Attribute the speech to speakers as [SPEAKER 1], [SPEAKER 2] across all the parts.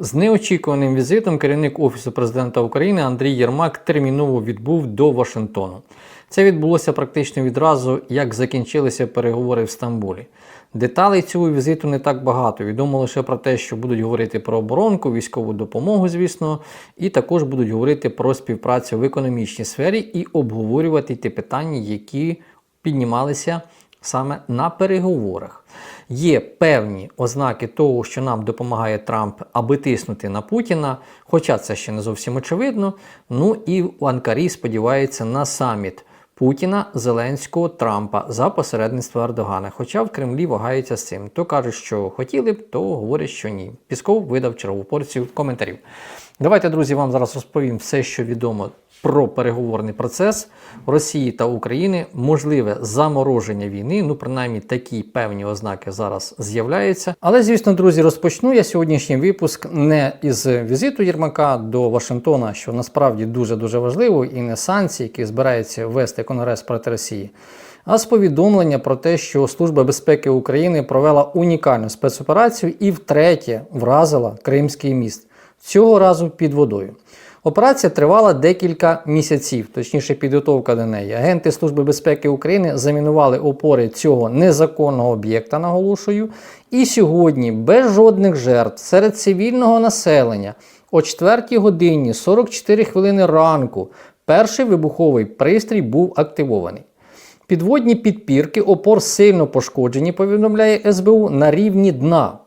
[SPEAKER 1] З неочікуваним візитом керівник Офісу президента України Андрій Єрмак терміново відбув до Вашингтону. Це відбулося практично відразу, як закінчилися переговори в Стамбулі. Деталей цього візиту не так багато. Відомо лише про те, що будуть говорити про оборонку, військову допомогу, звісно, і також будуть говорити про співпрацю в економічній сфері і обговорювати ті питання, які піднімалися саме на переговорах. Є певні ознаки того, що нам допомагає Трамп, аби тиснути на Путіна, хоча це ще не зовсім очевидно. Ну і Анкарі сподівається на саміт Путіна, Зеленського, Трампа за посередництва Ердогана. Хоча в Кремлі вагаються з цим. То кажуть, що хотіли б, то говорять, що ні. Пісков видав чергову порцію коментарів. Давайте, друзі, вам зараз розповім все, що відомо про переговорний процес Росії та України, можливе замороження війни. Ну, принаймні, такі певні ознаки зараз з'являються. Але, звісно, друзі, розпочну я сьогоднішній випуск не із візиту Єрмака до Вашингтона, що насправді дуже дуже важливо, і не санкцій, які збирається ввести Конгрес проти Росії. А з повідомлення про те, що Служба безпеки України провела унікальну спецоперацію і втретє вразила Кримський міст цього разу під водою. Операція тривала декілька місяців, точніше, підготовка до неї. Агенти Служби безпеки України замінували опори цього незаконного об'єкта, наголошую. І сьогодні без жодних жертв серед цивільного населення о 4 годині 44 хвилини ранку перший вибуховий пристрій був активований. Підводні підпірки опор сильно пошкоджені, повідомляє СБУ, на рівні дна.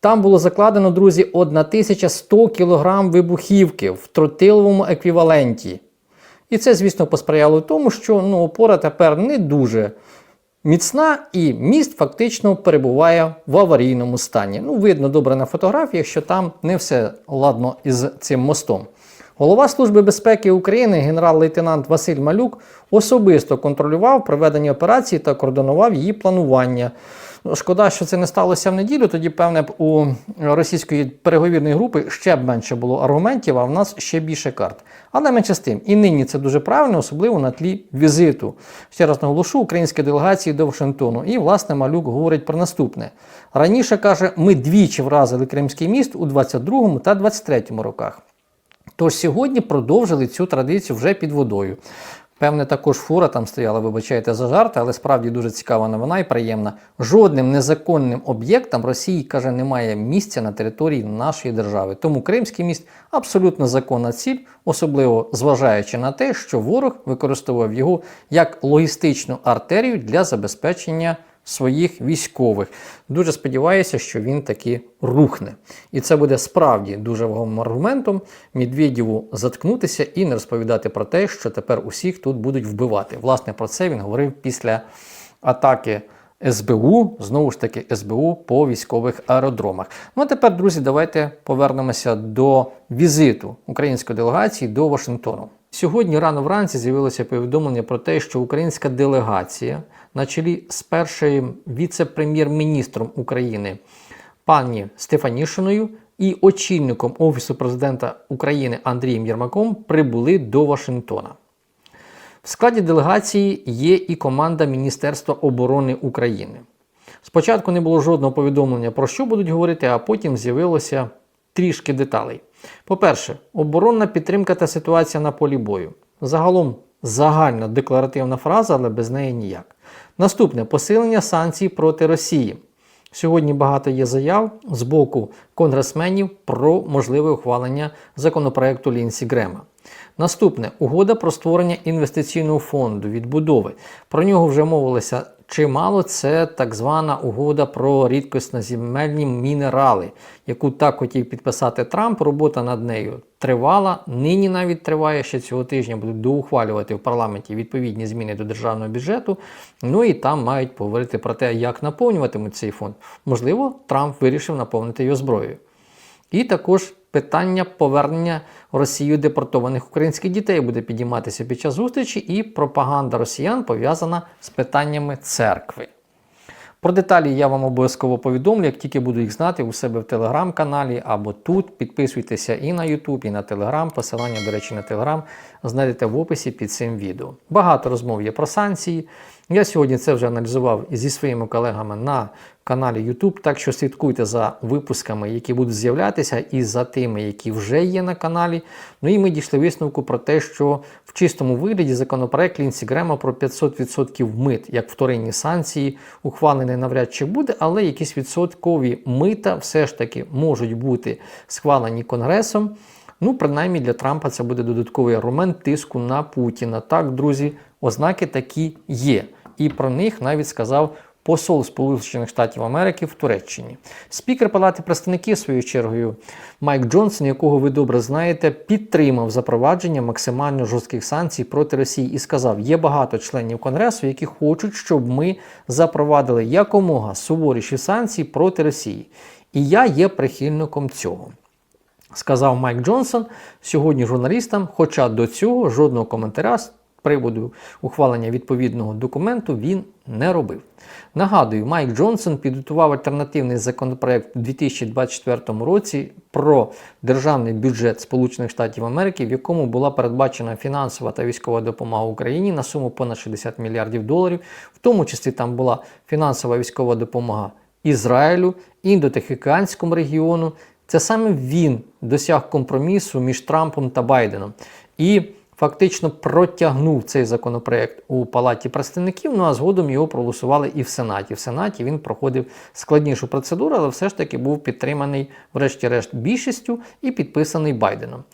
[SPEAKER 1] Там було закладено, друзі, 1100 кг вибухівки в тротиловому еквіваленті. І це, звісно, посприяло тому, що ну, опора тепер не дуже міцна, і міст фактично перебуває в аварійному стані. Ну, видно добре на фотографіях, що там не все ладно із цим мостом. Голова Служби безпеки України, генерал-лейтенант Василь Малюк, особисто контролював проведення операції та координував її планування. Шкода, що це не сталося в неділю. Тоді, певне, б у російської переговірної групи ще б менше було аргументів, а в нас ще більше карт. Але менше з тим, і нині це дуже правильно, особливо на тлі візиту. Ще раз наголошу, українські делегації до Вашингтону. І, власне, Малюк говорить про наступне. Раніше каже, ми двічі вразили Кримський міст у 22 та 23 роках. Тож сьогодні продовжили цю традицію вже під водою. Певне, також фура там стояла, вибачайте за жарти, але справді дуже цікава новина і приємна. Жодним незаконним об'єктам Росії каже, немає місця на території нашої держави. Тому Кримський міст абсолютно законна ціль, особливо зважаючи на те, що ворог використовував його як логістичну артерію для забезпечення своїх військових. Дуже сподіваюся, що він таки рухне. І це буде справді дуже вагомим аргументом Медведєву заткнутися і не розповідати про те, що тепер усіх тут будуть вбивати. Власне, про це він говорив після атаки. СБУ, знову ж таки, СБУ по військових аеродромах. Ну а тепер, друзі, давайте повернемося до візиту української делегації до Вашингтону. Сьогодні рано вранці з'явилося повідомлення про те, що українська делегація на чолі з першим віце-прем'єр-міністром України пані Стефанішиною і очільником Офісу президента України Андрієм Єрмаком прибули до Вашингтона. В складі делегації є і команда Міністерства оборони України. Спочатку не було жодного повідомлення, про що будуть говорити, а потім з'явилося трішки деталей. По-перше, оборонна підтримка та ситуація на полі бою. Загалом загальна декларативна фраза, але без неї ніяк. Наступне посилення санкцій проти Росії. Сьогодні багато є заяв з боку конгресменів про можливе ухвалення законопроекту Лінсі Грема. Наступне угода про створення інвестиційного фонду відбудови. Про нього вже мовилося чимало. Це так звана угода про рідкосноземельні мінерали, яку так хотів підписати Трамп. Робота над нею тривала. Нині навіть триває ще цього тижня. Будуть доухвалювати в парламенті відповідні зміни до державного бюджету. Ну і там мають поговорити про те, як наповнюватимуть цей фонд. Можливо, Трамп вирішив наповнити його зброєю. І також питання повернення Росією депортованих українських дітей буде підійматися під час зустрічі, і пропаганда росіян пов'язана з питаннями церкви. Про деталі я вам обов'язково повідомлю, як тільки буду їх знати у себе в телеграм-каналі або тут. Підписуйтеся і на YouTube, і на Телеграм. Посилання, до речі, на Телеграм знайдете в описі під цим відео. Багато розмов є про санкції. Я сьогодні це вже аналізував зі своїми колегами на каналі YouTube, так що слідкуйте за випусками, які будуть з'являтися, і за тими, які вже є на каналі. Ну і ми дійшли висновку про те, що в чистому вигляді законопроект Лінсі Грема про 500% мит, як вторинні санкції, ухвалений навряд чи буде, але якісь відсоткові мита все ж таки можуть бути схвалені Конгресом. Ну, принаймні для Трампа це буде додатковий аргумент тиску на Путіна. Так, друзі, ознаки такі є. І про них навіть сказав посол Сполучених Штатів Америки в Туреччині. Спікер Палати представників, своєю чергою, Майк Джонсон, якого ви добре знаєте, підтримав запровадження максимально жорстких санкцій проти Росії і сказав: є багато членів Конгресу, які хочуть, щоб ми запровадили якомога суворіші санкції проти Росії. І я є прихильником цього. Сказав Майк Джонсон сьогодні журналістам, хоча до цього жодного коментаря приводу ухвалення відповідного документу він не робив. Нагадую, Майк Джонсон підготував альтернативний законопроект у 2024 році про державний бюджет Сполучених Штатів Америки, в якому була передбачена фінансова та військова допомога Україні на суму понад 60 мільярдів доларів, в тому числі там була фінансова військова допомога Ізраїлю, індотихоокеанському регіону. Це саме він досяг компромісу між Трампом та Байденом і фактично протягнув цей законопроект у Палаті представників. Ну а згодом його проголосували і в Сенаті. В Сенаті він проходив складнішу процедуру, але все ж таки був підтриманий, врешті-решт, більшістю і підписаний Байденом.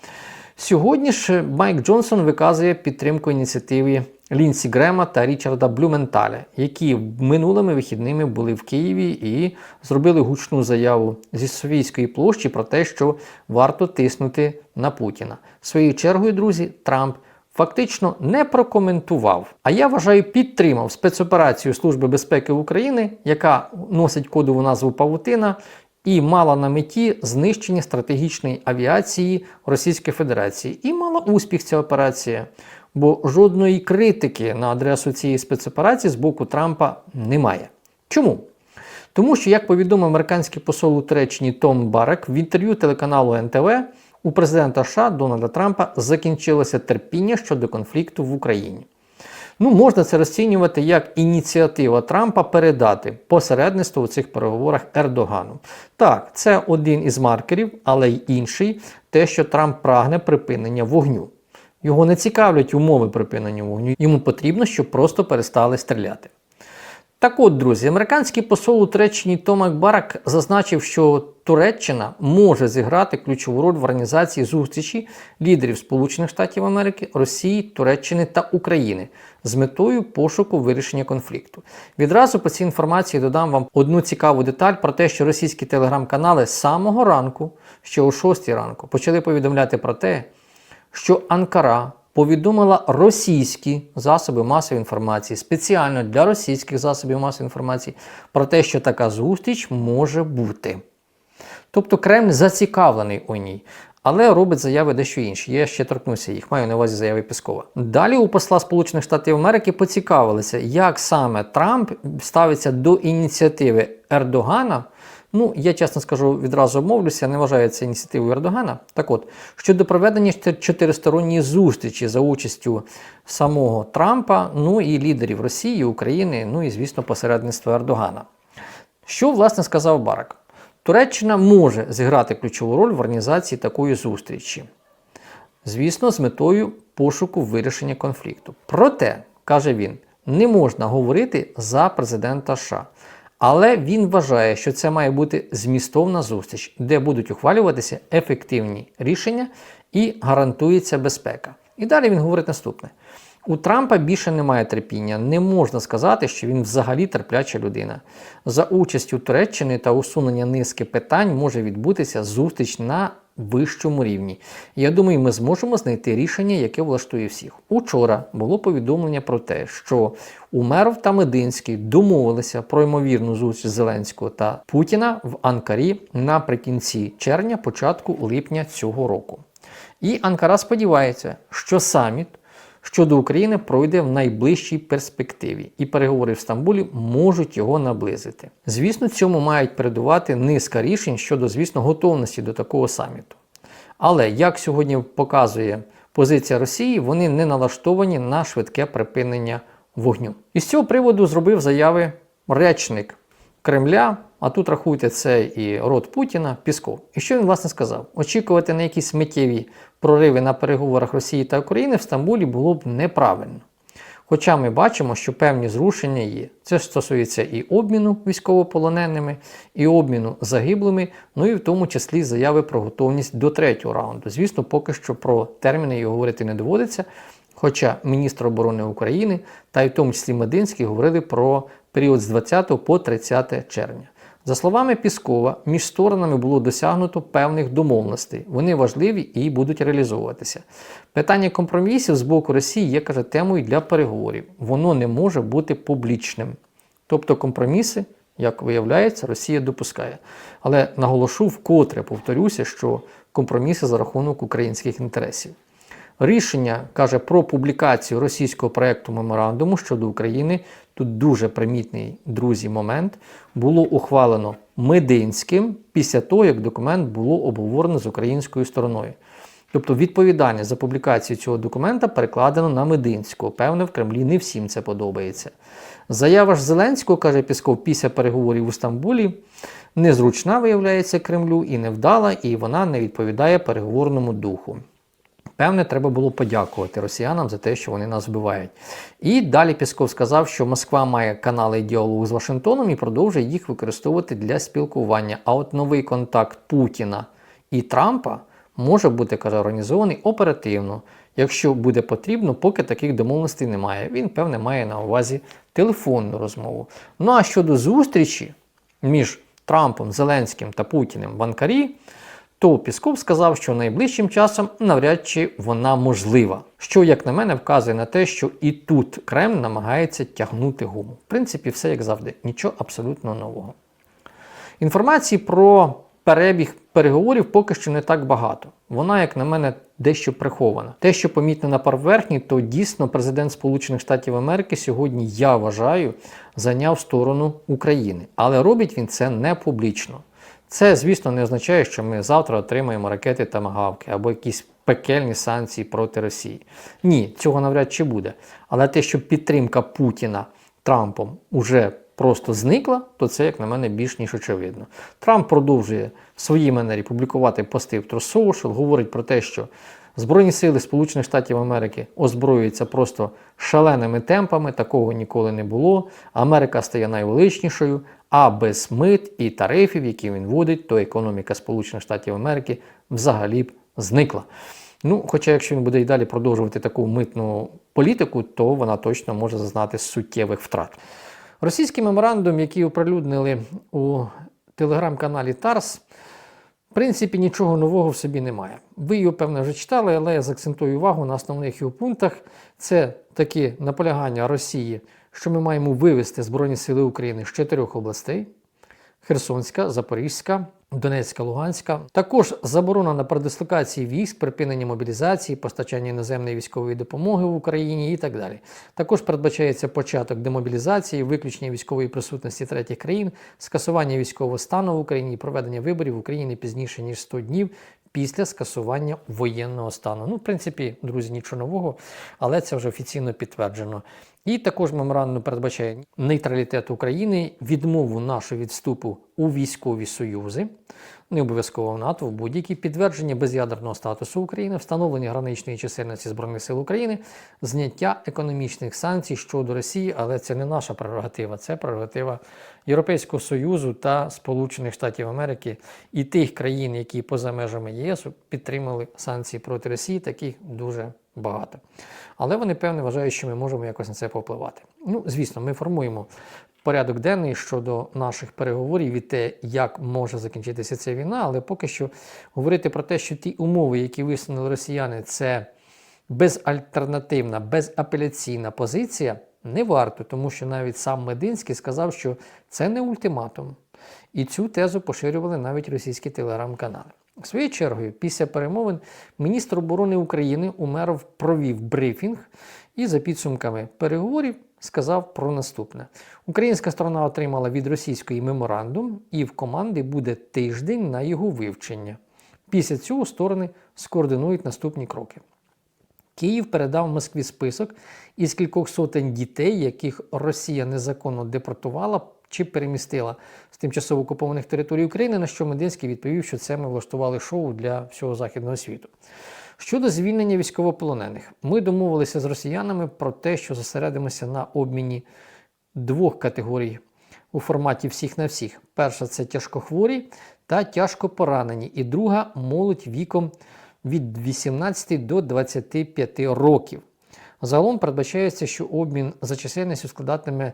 [SPEAKER 1] Сьогодні ж Майк Джонсон виказує підтримку ініціативи Лінсі Грема та Річарда Блюменталя, які минулими вихідними були в Києві і зробили гучну заяву зі Софійської площі про те, що варто тиснути на Путіна. Своєю чергою, друзі, Трамп фактично не прокоментував. А я вважаю, підтримав спецоперацію Служби безпеки України, яка носить кодову назву Павутина і мала на меті знищення стратегічної авіації Російської Федерації. І мала успіх ця операція, бо жодної критики на адресу цієї спецоперації з боку Трампа немає. Чому? Тому що, як повідомив американський посол у Туреччині Том Барак в інтерв'ю телеканалу НТВ, у президента США Дональда Трампа закінчилося терпіння щодо конфлікту в Україні. Ну, можна це розцінювати як ініціатива Трампа передати посередництво у цих переговорах Ердогану. Так, це один із маркерів, але й інший те, що Трамп прагне припинення вогню. Його не цікавлять умови припинення вогню. Йому потрібно, щоб просто перестали стріляти. Так от, друзі, американський посол у Туреччині Томак Барак зазначив, що Туреччина може зіграти ключову роль в організації зустрічі лідерів Сполучених Штатів Америки, Росії, Туреччини та України з метою пошуку вирішення конфлікту. Відразу по цій інформації додам вам одну цікаву деталь про те, що російські телеграм-канали з самого ранку, ще о 6 ранку, почали повідомляти про те, що Анкара повідомила російські засоби масової інформації спеціально для російських засобів масової інформації про те, що така зустріч може бути. Тобто Кремль зацікавлений у ній. Але робить заяви дещо інші. Я ще торкнуся їх, маю на увазі заяви Піскова. Далі у посла Сполучених Штатів Америки поцікавилися, як саме Трамп ставиться до ініціативи Ердогана. Ну, я чесно скажу, відразу обмовлюся, не вважаю це ініціативою Ердогана. Так от, щодо проведення чотиристоронньої зустрічі за участю самого Трампа, ну і лідерів Росії, України, ну і, звісно, посередництва Ердогана. Що, власне, сказав Барак? Туреччина може зіграти ключову роль в організації такої зустрічі. Звісно, з метою пошуку вирішення конфлікту. Проте, каже він, не можна говорити за президента США. Але він вважає, що це має бути змістовна зустріч, де будуть ухвалюватися ефективні рішення і гарантується безпека. І далі він говорить наступне: у Трампа більше немає терпіння. Не можна сказати, що він взагалі терпляча людина. За участю Туреччини та усунення низки питань може відбутися зустріч на вищому рівні. Я думаю, ми зможемо знайти рішення, яке влаштує всіх. Учора було повідомлення про те, що Умеров та Мединський домовилися про ймовірну зустріч Зеленського та Путіна в Анкарі наприкінці червня, початку липня цього року. І Анкара сподівається, що саміт щодо України пройде в найближчій перспективі, і переговори в Стамбулі можуть його наблизити. Звісно, цьому мають передувати низка рішень щодо, звісно, готовності до такого саміту. Але як сьогодні показує позиція Росії, вони не налаштовані на швидке припинення вогню. І з цього приводу зробив заяви речник Кремля. А тут рахуйте це і рот Путіна Пісков. І що він власне сказав? Очікувати на якісь миттєві прориви на переговорах Росії та України в Стамбулі було б неправильно. Хоча ми бачимо, що певні зрушення є. Це стосується і обміну військовополоненими, і обміну загиблими, ну і в тому числі заяви про готовність до третього раунду. Звісно, поки що про терміни його говорити не доводиться. Хоча міністр оборони України та й в тому числі Мединський говорили про період з 20 по 30 червня. За словами Піскова, між сторонами було досягнуто певних домовленостей. Вони важливі і будуть реалізовуватися. Питання компромісів з боку Росії є каже темою для переговорів. Воно не може бути публічним. Тобто компроміси, як виявляється, Росія допускає. Але наголошу вкотре повторюся, що компроміси за рахунок українських інтересів. Рішення каже про публікацію російського проекту меморандуму щодо України. Тут дуже примітний друзі момент було ухвалено Мединським після того, як документ було обговорено з українською стороною. Тобто відповідальність за публікацію цього документа перекладено на Мединського. Певне, в Кремлі не всім це подобається. Заява ж Зеленського, каже Пісков, після переговорів у Стамбулі незручна виявляється Кремлю і невдала, і вона не відповідає переговорному духу. Певне, треба було подякувати росіянам за те, що вони нас вбивають. І далі Пісков сказав, що Москва має канали діалогу з Вашингтоном і продовжує їх використовувати для спілкування. А от новий контакт Путіна і Трампа може бути каже, організований оперативно, якщо буде потрібно, поки таких домовленостей немає. Він, певне, має на увазі телефонну розмову. Ну а щодо зустрічі між Трампом, Зеленським та Путіним в Анкарі, то Пісков сказав, що найближчим часом навряд чи вона можлива. Що, як на мене, вказує на те, що і тут Кремль намагається тягнути гуму. В принципі, все як завжди, нічого абсолютно нового. Інформації про перебіг переговорів поки що не так багато. Вона, як на мене, дещо прихована. Те, що помітно на поверхні, то дійсно президент Сполучених Штатів Америки сьогодні, я вважаю, зайняв сторону України. Але робить він це не публічно. Це, звісно, не означає, що ми завтра отримаємо ракети та магавки або якісь пекельні санкції проти Росії. Ні, цього навряд чи буде. Але те, що підтримка Путіна Трампом уже просто зникла, то це, як на мене, більш ніж очевидно. Трамп продовжує в своїй манері публікувати пости в Truth говорить про те, що Збройні сили Сполучених Штатів Америки озброюються просто шаленими темпами, такого ніколи не було. Америка стає найвеличнішою, а без мит і тарифів, які він вводить, то економіка Сполучених Штатів Америки взагалі б зникла. Ну, Хоча, якщо він буде і далі продовжувати таку митну політику, то вона точно може зазнати суттєвих втрат. Російський меморандум, який оприлюднили у телеграм-каналі Тарс, в принципі, нічого нового в собі немає. Ви його, певно, вже читали, але я заакцентую увагу на основних його пунктах. Це такі наполягання Росії, що ми маємо вивести Збройні Сили України з чотирьох областей: Херсонська, Запорізька, Донецька, Луганська. Також заборона на передислокації військ, припинення мобілізації, постачання іноземної військової допомоги в Україні і так далі. Також передбачається початок демобілізації, виключення військової присутності третіх країн, скасування військового стану в Україні проведення виборів в Україні пізніше ніж 100 днів. Після скасування воєнного стану. Ну, в принципі, друзі, нічого нового, але це вже офіційно підтверджено. І також меморандум передбачає нейтралітет України, відмову нашого відступу у військові союзи, не обов'язково в НАТО, в будь-які підтвердження без'ядерного статусу України, встановлення граничної чисельності Збройних сил України, зняття економічних санкцій щодо Росії, але це не наша прерогатива, це прерогатива Європейського Союзу та Сполучених Штатів Америки. І тих країн, які поза межами ЄС підтримали санкції проти Росії, таких дуже багато. Але вони, певне, вважають, що ми можемо якось на це попливати. Ну, звісно, ми формуємо порядок денний щодо наших переговорів і те, як може закінчитися ця війна, але поки що говорити про те, що ті умови, які висунули росіяни, це безальтернативна, безапеляційна позиція, не варто, тому що навіть сам Мединський сказав, що це не ультиматум. І цю тезу поширювали навіть російські телеграм-канали. Своєю чергою, після перемовин, міністр оборони України Умеров провів брифінг і за підсумками переговорів сказав про наступне: Українська сторона отримала від російської меморандум, і в команди буде тиждень на його вивчення. Після цього сторони скоординують наступні кроки. Київ передав Москві список із кількох сотень дітей, яких Росія незаконно депортувала чи перемістила з тимчасово окупованих територій України, на що Мединський відповів, що це ми влаштували шоу для всього західного світу. Щодо звільнення військовополонених, ми домовилися з росіянами про те, що зосередимося на обміні двох категорій у форматі всіх на всіх. Перша це тяжкохворі та тяжко поранені, і друга молодь віком від 18 до 25 років. Загалом передбачається, що обмін за чисельністю складатиме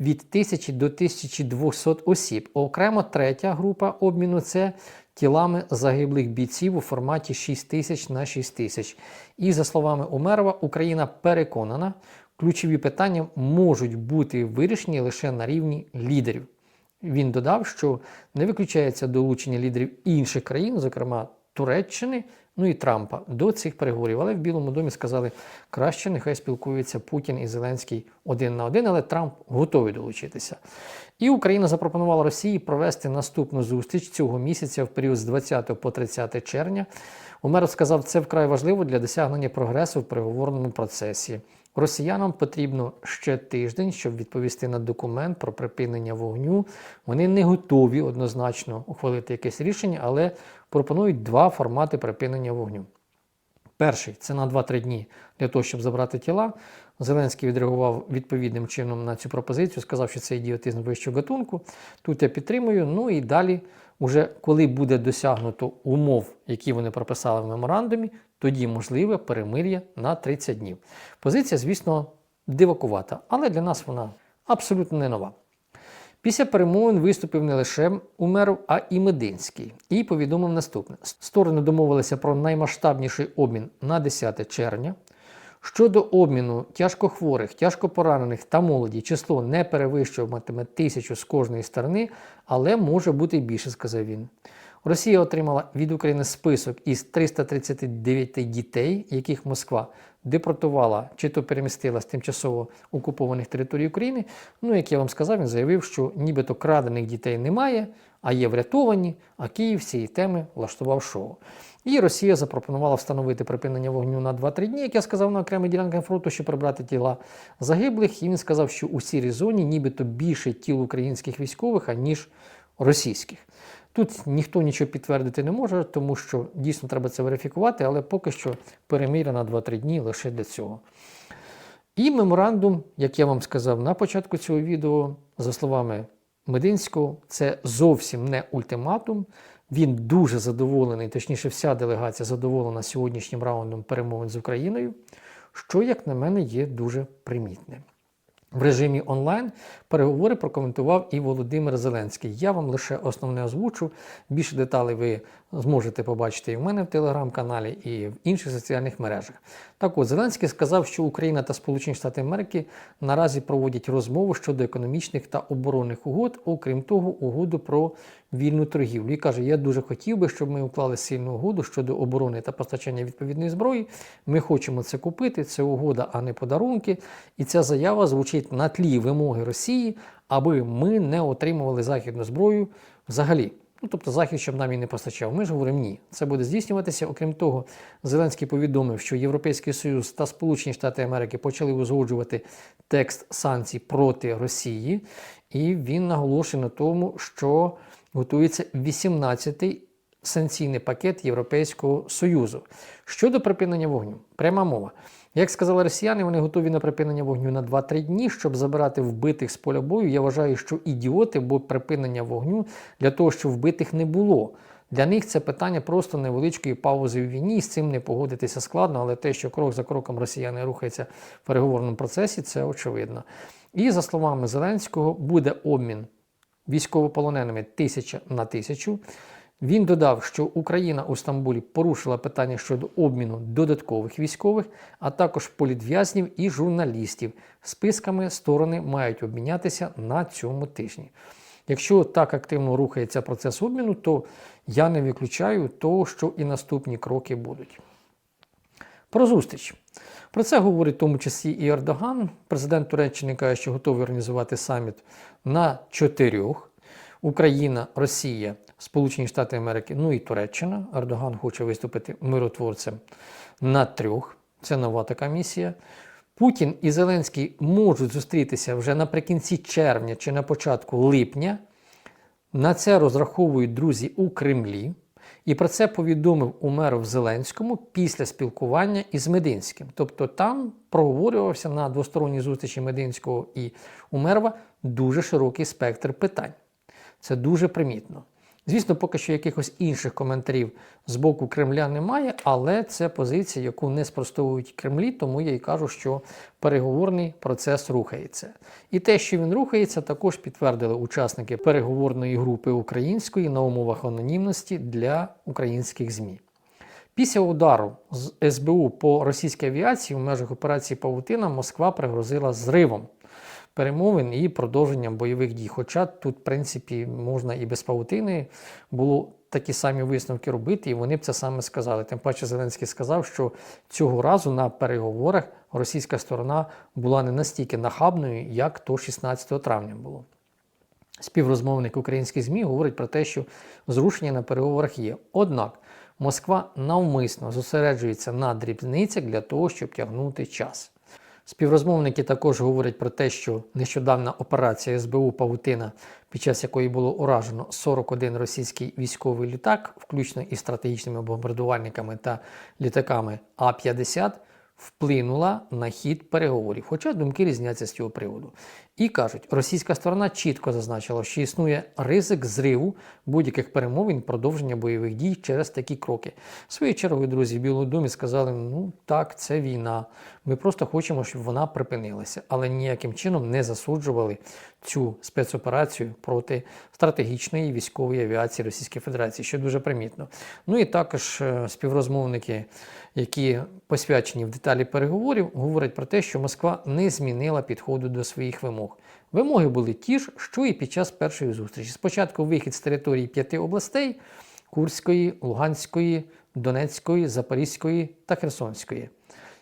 [SPEAKER 1] від 1000 до 1200 осіб. Окремо третя група обміну це тілами загиблих бійців у форматі 6000 на 6000. І за словами Умерова, Україна переконана, ключові питання можуть бути вирішені лише на рівні лідерів. Він додав, що не виключається долучення лідерів інших країн, зокрема Туреччини, ну і Трампа, до цих переговорів. Але в Білому домі сказали, краще нехай спілкуються Путін і Зеленський один на один, але Трамп готовий долучитися. І Україна запропонувала Росії провести наступну зустріч цього місяця в період з 20 по 30 червня. Умеров сказав, це вкрай важливо для досягнення прогресу в переговорному процесі. Росіянам потрібно ще тиждень, щоб відповісти на документ про припинення вогню. Вони не готові однозначно ухвалити якесь рішення, але пропонують два формати припинення вогню. Перший це на 2-3 дні для того, щоб забрати тіла. Зеленський відреагував відповідним чином на цю пропозицію, сказав, що це ідіотизм вищого гатунку. Тут я підтримую. Ну і далі, уже коли буде досягнуто умов, які вони прописали в меморандумі, тоді можливе перемир'я на 30 днів. Позиція, звісно, дивакувата, але для нас вона абсолютно не нова. Після перемовин виступив не лише Умеров, а і Мединський. І повідомив наступне: сторони домовилися про наймасштабніший обмін на 10 червня. Щодо обміну тяжкохворих, тяжкопоранених та молоді, число не перевищуватиме тисячу з кожної сторони, але може бути більше, сказав він. Росія отримала від України список із 339 дітей, яких Москва депортувала чи то перемістила з тимчасово окупованих територій України. Ну, як я вам сказав, він заявив, що нібито крадених дітей немає, а є врятовані, а Київ цієї теми влаштував шоу. І Росія запропонувала встановити припинення вогню на 2-3 дні, як я сказав, на окремій ділянках фронту, щоб прибрати тіла загиблих. І він сказав, що у сірій зоні нібито більше тіл українських військових, аніж російських. Тут ніхто нічого підтвердити не може, тому що дійсно треба це верифікувати, але поки що переміря на 2-3 дні лише для цього. І меморандум, як я вам сказав на початку цього відео, за словами Мединського, це зовсім не ультиматум. Він дуже задоволений, точніше, вся делегація задоволена сьогоднішнім раундом перемовин з Україною, що, як на мене, є дуже примітним. В режимі онлайн переговори прокоментував і Володимир Зеленський. Я вам лише основне озвучу. Більше деталей ви зможете побачити і в мене в телеграм-каналі, і в інших соціальних мережах. Так от Зеленський сказав, що Україна та Сполучені Штати Америки наразі проводять розмову щодо економічних та оборонних угод, окрім того, угоду про вільну торгівлю. І каже, я дуже хотів би, щоб ми уклали сильну угоду щодо оборони та постачання відповідної зброї. Ми хочемо це купити. Це угода, а не подарунки. І ця заява звучить на тлі вимоги Росії, аби ми не отримували західну зброю взагалі. Ну, тобто захід, щоб нам і не постачав. Ми ж говоримо ні. Це буде здійснюватися. Окрім того, Зеленський повідомив, що Європейський Союз та Сполучені Штати Америки почали узгоджувати текст санкцій проти Росії, і він наголошує на тому, що готується 18-й санкційний пакет Європейського Союзу. Щодо припинення вогню, пряма мова. Як сказали росіяни, вони готові на припинення вогню на 2-3 дні, щоб забирати вбитих з поля бою. Я вважаю, що ідіоти, бо припинення вогню для того, щоб вбитих не було. Для них це питання просто невеличкої паузи в війні, з цим не погодитися складно, але те, що крок за кроком росіяни рухаються в переговорному процесі, це очевидно. І за словами Зеленського, буде обмін військовополоненими тисяча на тисячу. Він додав, що Україна у Стамбулі порушила питання щодо обміну додаткових військових, а також політв'язнів і журналістів. Списками сторони мають обмінятися на цьому тижні. Якщо так активно рухається процес обміну, то я не виключаю того, що і наступні кроки будуть. Про зустріч. Про це говорить в тому числі і Ердоган. Президент Туреччини каже, що готовий організувати саміт на чотирьох: Україна, Росія, Сполучені Штати Америки, ну і Туреччина. Ердоган хоче виступити миротворцем на трьох Це нова така місія. Путін і Зеленський можуть зустрітися вже наприкінці червня чи на початку липня. На це розраховують друзі у Кремлі. І про це повідомив Умеров Зеленському після спілкування із Мединським. Тобто там проговорювався на двосторонній зустрічі Мединського і Умерова дуже широкий спектр питань. Це дуже примітно. Звісно, поки що якихось інших коментарів з боку Кремля немає, але це позиція, яку не спростовують Кремлі, тому я й кажу, що переговорний процес рухається. І те, що він рухається, також підтвердили учасники переговорної групи української на умовах анонімності для українських ЗМІ. Після удару з СБУ по російській авіації в межах операції Павутина Москва пригрозила зривом перемовин і продовженням бойових дій. Хоча тут, в принципі, можна і без павутини було такі самі висновки робити, і вони б це саме сказали. Тим паче Зеленський сказав, що цього разу на переговорах російська сторона була не настільки нахабною, як то 16 травня було. Співрозмовник українських ЗМІ говорить про те, що зрушення на переговорах є. Однак Москва навмисно зосереджується на дрібницях для того, щоб тягнути час. Співрозмовники також говорять про те, що нещодавна операція СБУ Павутина, під час якої було уражено 41 російський військовий літак, включно із стратегічними бомбардувальниками та літаками А-50, вплинула на хід переговорів, хоча думки різняться з цього приводу. І кажуть, російська сторона чітко зазначила, що існує ризик зриву будь-яких перемовин продовження бойових дій через такі кроки. Своєю чергою, друзі, в Білому домі сказали: ну так, це війна. Ми просто хочемо, щоб вона припинилася, але ніяким чином не засуджували цю спецоперацію проти стратегічної військової авіації Російської Федерації, що дуже примітно. Ну і також е, співрозмовники, які посвячені в деталі переговорів, говорять про те, що Москва не змінила підходу до своїх вимог. Вимоги були ті ж, що і під час першої зустрічі. Спочатку вихід з території п'яти областей Курської, Луганської, Донецької, Запорізької та Херсонської.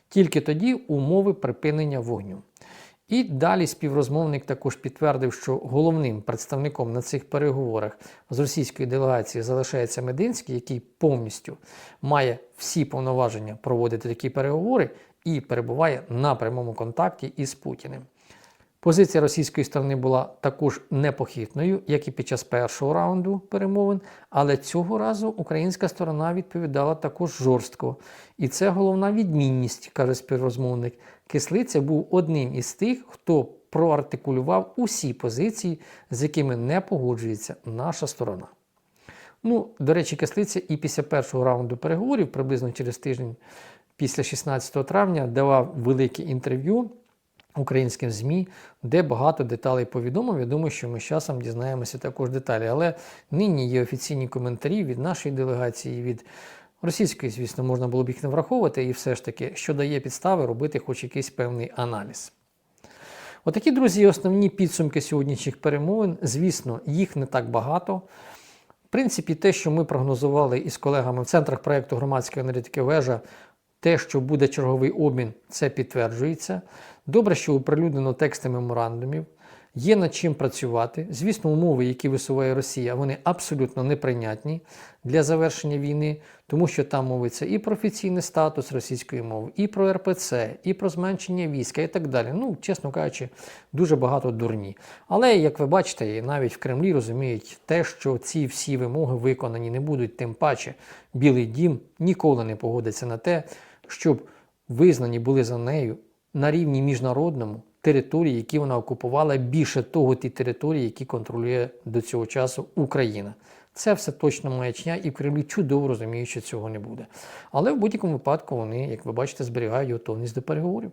[SPEAKER 1] Тільки тоді умови припинення вогню. І далі співрозмовник також підтвердив, що головним представником на цих переговорах з російської делегації залишається Мединський, який повністю має всі повноваження проводити такі переговори і перебуває на прямому контакті із Путіним. Позиція російської сторони була також непохитною, як і під час першого раунду перемовин, але цього разу українська сторона відповідала також жорстко. І це головна відмінність, каже співрозмовник. Кислиця був одним із тих, хто проартикулював усі позиції, з якими не погоджується наша сторона. Ну, до речі, Кислиця і після першого раунду переговорів, приблизно через тиждень після 16 травня, давав велике інтерв'ю українським ЗМІ, де багато деталей повідомив. Я думаю, що ми з часом дізнаємося також деталі. Але нині є офіційні коментарі від нашої делегації, від російської, звісно, можна було б їх не враховувати, і все ж таки, що дає підстави робити хоч якийсь певний аналіз. Отакі, друзі, основні підсумки сьогоднішніх перемовин. Звісно, їх не так багато. В принципі, те, що ми прогнозували із колегами в центрах проєкту громадської аналітики вежа, те, що буде черговий обмін, це підтверджується. Добре, що оприлюднено тексти меморандумів. Є над чим працювати. Звісно, умови, які висуває Росія, вони абсолютно неприйнятні для завершення війни, тому що там мовиться і про офіційний статус російської мови, і про РПЦ, і про зменшення війська, і так далі. Ну, чесно кажучи, дуже багато дурні. Але, як ви бачите, навіть в Кремлі розуміють те, що ці всі вимоги виконані не будуть, тим паче Білий дім ніколи не погодиться на те, щоб визнані були за нею на рівні міжнародному території, які вона окупувала, більше того, ті території, які контролює до цього часу Україна. Це все точно маячня, і в Кремлі чудово розуміють, що цього не буде. Але в будь-якому випадку вони, як ви бачите, зберігають готовність до переговорів.